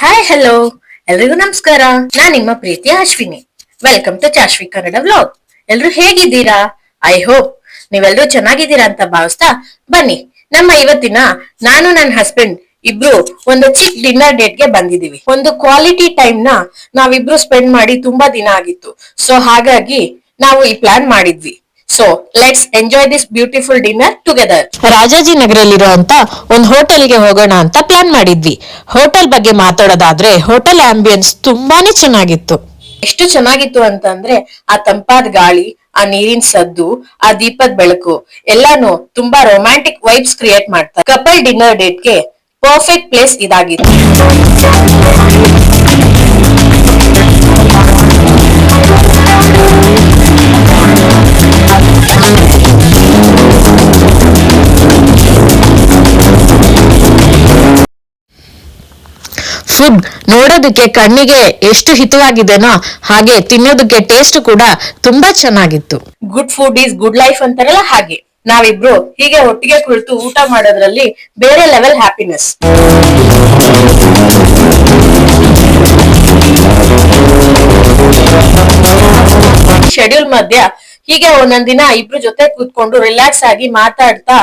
Hi hello ಎಲ್ರಿಗೂ ನಮಸ್ಕಾರ. ನಾನ್ ನಿಮ್ಮ ಪ್ರೀತಿ Ashwini. Welcome to Chashvi Kannada vlog ಎಲ್ರು ಹೇಗಿದ್ದೀರಾ? ಐ ಹೋಪ್ ನೀವೆಲ್ರೂ ಚೆನ್ನಾಗಿದ್ದೀರಾ ಅಂತ ಭಾವಿಸ್ತಾ ಬನ್ನಿ. ನಮ್ಮ ಇವತ್ತಿನ ನಾನು ನನ್ನ ಹಸ್ಬೆಂಡ್ ಇಬ್ರು ಒಂದು ಚಿಕ್ ಡಿನ್ನರ್ ಡೇಟ್ಗೆ ಬಂದಿದೀವಿ ಒಂದು ಕ್ವಾಲಿಟಿ ಟೈಮ್ನ ನಾವಿಬ್ರು ಸ್ಪೆಂಡ್ ಮಾಡಿ ತುಂಬಾ ದಿನ ಆಗಿತ್ತು. ಸೊ ಹಾಗಾಗಿ ನಾವು ಈ ಪ್ಲಾನ್ ಮಾಡಿದ್ವಿ. So let's enjoy this beautiful dinner together Rajaji ನಗರಲ್ಲಿರುವಂತ ಒಂದ್ ಹೋಟೆಲ್ಗೆ ಹೋಗೋಣ ಅಂತ ಪ್ಲಾನ್ ಮಾಡಿದ್ವಿ. ಹೋಟೆಲ್ ಬಗ್ಗೆ ಮಾತಾಡೋದಾದ್ರೆ ಹೋಟೆಲ್ ಆಂಬಿಯನ್ಸ್ ತುಂಬಾನೇ ಚೆನ್ನಾಗಿತ್ತು. ಎಷ್ಟು ಚೆನ್ನಾಗಿತ್ತು ಅಂತಂದ್ರೆ ಆ ತಂಪಾದ ಗಾಳಿ ಆ ನೀರಿನ ಸದ್ದು ಆ ದೀಪದ ಬೆಳಕು ಎಲ್ಲಾನು ತುಂಬಾ ರೊಮ್ಯಾಂಟಿಕ್ ವೈಬ್ಸ್ ಕ್ರಿಯೇಟ್ ಮಾಡ್ತಾರೆ ಕಪಲ್ ಡಿನ್ನರ್ ಡೇಟ್ಗೆ ಪರ್ಫೆಕ್ಟ್ ಪ್ಲೇಸ್ ಇದಾಗಿತ್ತು. ಫುಡ್ ನೋಡೋದಕ್ಕೆ ಕಣ್ಣಿಗೆ ಎಷ್ಟು ಹಿತವಾಗಿದೆನೋ ಹಾಗೆ ತಿನ್ನೋದಕ್ಕೆ ಟೇಸ್ಟ್ ಕೂಡ ತುಂಬಾ ಚೆನ್ನಾಗಿತ್ತು. Good food is good life ಅಂತಾರಲ್ಲ ಹಾಗೆ. ನಾವಿಬ್ರು ಹೀಗೆ ಒಟ್ಟಿಗೆ ಕುಳಿತು ಊಟ ಮಾಡೋದ್ರಲ್ಲಿ ಬೇರೆ ಲೆವೆಲ್ ಹ್ಯಾಪಿನೆಸ್ ಶೆಡ್ಯೂಲ್ ಮಧ್ಯ ಹೀಗೆ ಒಂದೊಂದ್ ದಿನ ಇಬ್ರು ಜೊತೆ ಕೂತ್ಕೊಂಡು ರಿಲ್ಯಾಕ್ಸ್ ಆಗಿ ಮಾತಾಡ್ತಾ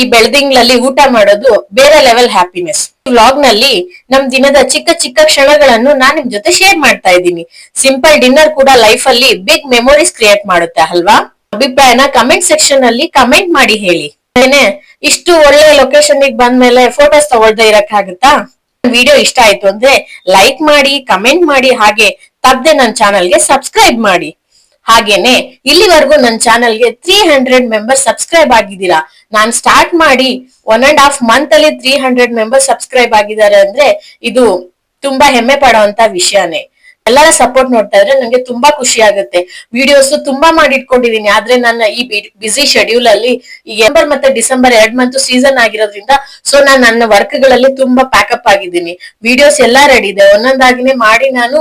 ಈ ಬೆಳ್ದಿಂಗ್ಳಲ್ಲಿ ಊಟ ಮಾಡೋದು ಬೇರೆ ಲೆವೆಲ್ ಹ್ಯಾಪಿನೆಸ್ ವ್ಲಾಗ್ನಲ್ಲಿ ನಮ್ ದಿನದ ಚಿಕ್ಕ ಚಿಕ್ಕ ಕ್ಷಣಗಳನ್ನು ನಾನ್ ನಿಮ್ ಜೊತೆ ಶೇರ್ ಮಾಡ್ತಾ ಇದ್ದೀನಿ. ಸಿಂಪಲ್ ಡಿನ್ನರ್ ಕೂಡ ಲೈಫ್ ಅಲ್ಲಿ ಬಿಗ್ ಮೆಮೊರೀಸ್ ಕ್ರಿಯೇಟ್ ಮಾಡುತ್ತೆ ಅಲ್ವಾ? ಅಭಿಪ್ರಾಯನ ಕಮೆಂಟ್ ಸೆಕ್ಷನ್ ಅಲ್ಲಿ ಕಮೆಂಟ್ ಮಾಡಿ ಹೇಳಿ. ಇಷ್ಟು ಒಳ್ಳೆ ಲೊಕೇಶನ್ ಬಂದ್ಮೇಲೆ ಫೋಟೋಸ್ ತಗೊಳ್ದೆ ಇರಕ್ಕಾಗುತ್ತಾ? ವಿಡಿಯೋ ಇಷ್ಟ ಆಯ್ತು ಅಂದ್ರೆ ಲೈಕ್ ಮಾಡಿ ಕಮೆಂಟ್ ಮಾಡಿ, ಹಾಗೆ ತಪ್ಪದೆ ನನ್ನ ಚಾನಲ್ಗೆ ಸಬ್ಸ್ಕ್ರೈಬ್ ಮಾಡಿ. ಹಾಗೇನೆ ಇಲ್ಲಿವರೆಗೂ ನನ್ನ ಚಾನಲ್ಗೆ ತ್ರೀ ಹಂಡ್ರೆಡ್ ಮೆಂಬರ್ ಸಬ್ಸ್ಕ್ರೈಬ್ ಆಗಿದ್ದೀರಾ? ನಾನ್ ಸ್ಟಾರ್ಟ್ ಮಾಡಿ ಒನ್ ಅಂಡ್ ಹಾಫ್ ಮಂತ್ ಅಲ್ಲಿ ತ್ರೀ ಹಂಡ್ರೆಡ್ ಮೆಂಬರ್ ಸಬ್ಸ್ಕ್ರೈಬ್ ಆಗಿದ್ದಾರೆ ಅಂದ್ರೆ ಇದು ತುಂಬಾ ಹೆಮ್ಮೆ ಪಡುವಂತ ವಿಷಯನೇ. ಎಲ್ಲರ ಸಪೋರ್ಟ್ ನೋಡ್ತಾ ಇದ್ರೆ ನಂಗೆ ತುಂಬಾ ಖುಷಿ ಆಗುತ್ತೆ. ವಿಡಿಯೋಸ್ ತುಂಬಾ ಮಾಡಿ ಇಟ್ಕೊಂಡಿದೀನಿ ಆದ್ರೆ ನನ್ನ ಈ ಬಿಸಿ ಶೆಡ್ಯೂಲ್ ಅಲ್ಲಿ ಈ ಎಂಬರ್ ಮತ್ತೆ ಡಿಸೆಂಬರ್ ಎರಡ್ ಮಂತ್ ಸೀಸನ್ ಆಗಿರೋದ್ರಿಂದ ಸೊ ನಾನು ನನ್ನ ವರ್ಕ್ಗಳಲ್ಲಿ ತುಂಬಾ ಪ್ಯಾಕಪ್ ಆಗಿದ್ದೀನಿ. ವಿಡಿಯೋಸ್ ಎಲ್ಲಾ ರೆಡಿ ಇದೆ. ಒಂದೊಂದಾಗಿನೇ ಮಾಡಿ ನಾನು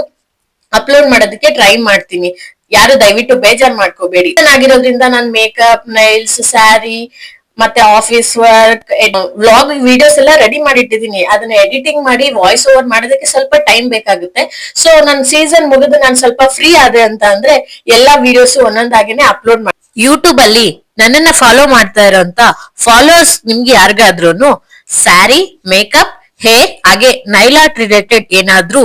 ಅಪ್ಲೋಡ್ ಮಾಡೋದಕ್ಕೆ ಟ್ರೈ ಮಾಡ್ತೀನಿ. ಯಾರು ದಯವಿಟ್ಟು ಬೇಜಾರ್ ಮಾಡ್ಕೋಬೇಡಿ. ಆಗಿರೋದ್ರಿಂದ ನಾನು ಮೇಕಪ್ ನೈಲ್ಸ್ ಸ್ಯಾರಿ ಮತ್ತೆ ಆಫೀಸ್ ವರ್ಕ್ ವ್ಲಾಗ್ ವಿಡಿಯೋಸ್ ಎಲ್ಲ ರೆಡಿ ಮಾಡಿಟ್ಟಿದ್ದೀನಿ. ಅದನ್ನ ಎಡಿಟಿಂಗ್ ಮಾಡಿ ವಾಯ್ಸ್ ಓವರ್ ಮಾಡೋದಕ್ಕೆ ಸ್ವಲ್ಪ ಟೈಮ್ ಬೇಕಾಗುತ್ತೆ. ಸೊ ನನ್ ಸೀಸನ್ ಮುಗಿದು ನಾನು ಸ್ವಲ್ಪ ಫ್ರೀ ಆದೆ ಅಂತ ಅಂದ್ರೆ ಎಲ್ಲಾ ವಿಡಿಯೋಸ್ ಒಂದೊಂದಾಗೇನೆ ಅಪ್ಲೋಡ್ ಮಾಡಿ ಯೂಟ್ಯೂಬ್ ಅಲ್ಲಿ ನನ್ನನ್ನ ಫಾಲೋ ಮಾಡ್ತಾ ಇರೋಂತ ಫಾಲೋವರ್ಸ್ ನಿಮ್ಗೆ ಯಾರಿಗಾದ್ರೂ ಸ್ಯಾರಿ ಮೇಕಪ್ ಹೇರ್ ಹಾಗೆ ನೈಲಾಟ್ ರಿಲೇಟೆಡ್ ಏನಾದ್ರೂ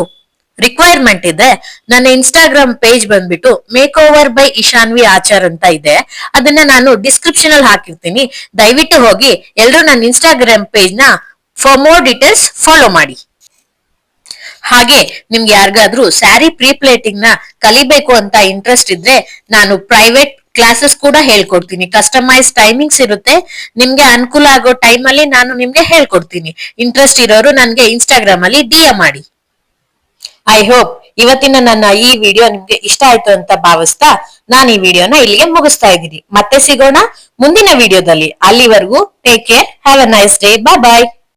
ರಿಕ್ವೈರ್ಮೆಂಟ್ ಇದೆ. ನನ್ನ ಇನ್ಸ್ಟಾಗ್ರಾಮ್ ಪೇಜ್ ಬಂದ್ಬಿಟ್ಟು makeover by Ishanvi Achar ಅಂತ ಇದೆ. ಅದನ್ನ ನಾನು ಡಿಸ್ಕ್ರಿಪ್ಷನ್ ಅಲ್ಲಿ ಹಾಕಿರ್ತೀನಿ. ದಯವಿಟ್ಟು ಹೋಗಿ ಎಲ್ಲರೂ ನನ್ನ ಇನ್ಸ್ಟಾಗ್ರಾಮ್ ಪೇಜ್ನ ಫಾರ್ ಮೋರ್ ಡೀಟೇಲ್ಸ್ ಫಾಲೋ ಮಾಡಿ. ಹಾಗೆ ನಿಮ್ಗೆ ಯಾರಿಗಾದ್ರೂ ಸ್ಯಾರಿ ಪ್ರೀ ಪ್ಲೇಟಿಂಗ್ನ ಕಲಿಬೇಕು ಅಂತ ಇಂಟ್ರೆಸ್ಟ್ ಇದ್ರೆ ನಾನು ಪ್ರೈವೇಟ್ ಕ್ಲಾಸಸ್ ಕೂಡ ಹೇಳ್ಕೊಡ್ತೀನಿ. ಕಸ್ಟಮೈಸ್ ಟೈಮಿಂಗ್ಸ್ ಇರುತ್ತೆ. ನಿಮ್ಗೆ ಅನುಕೂಲ ಆಗೋ ಟೈಮ್ ಅಲ್ಲಿ ನಾನು ನಿಮ್ಗೆ ಹೇಳ್ಕೊಡ್ತೀನಿ. ಇಂಟ್ರೆಸ್ಟ್ ಇರೋರು ನನ್ಗೆ ಇನ್ಸ್ಟಾಗ್ರಾಮ್ ಅಲ್ಲಿ ಡಿ ಮಾಡಿ. ಐ ಹೋಪ್ ಇವತ್ತಿನ ನನ್ನ ಈ ವಿಡಿಯೋ ನಿಮ್ಗೆ ಇಷ್ಟ ಆಯ್ತು ಅಂತ ಭಾವಿಸ್ತಾ ನಾನು ಈ ವಿಡಿಯೋನ ಇಲ್ಲಿಗೆ ಮುಗಿಸ್ತಾ ಇದ್ದೀನಿ. ಮತ್ತೆ ಸಿಗೋಣ ಮುಂದಿನ ವಿಡಿಯೋದಲ್ಲಿ ಅಲ್ಲಿವರೆಗೂ take care have a nice day bye bye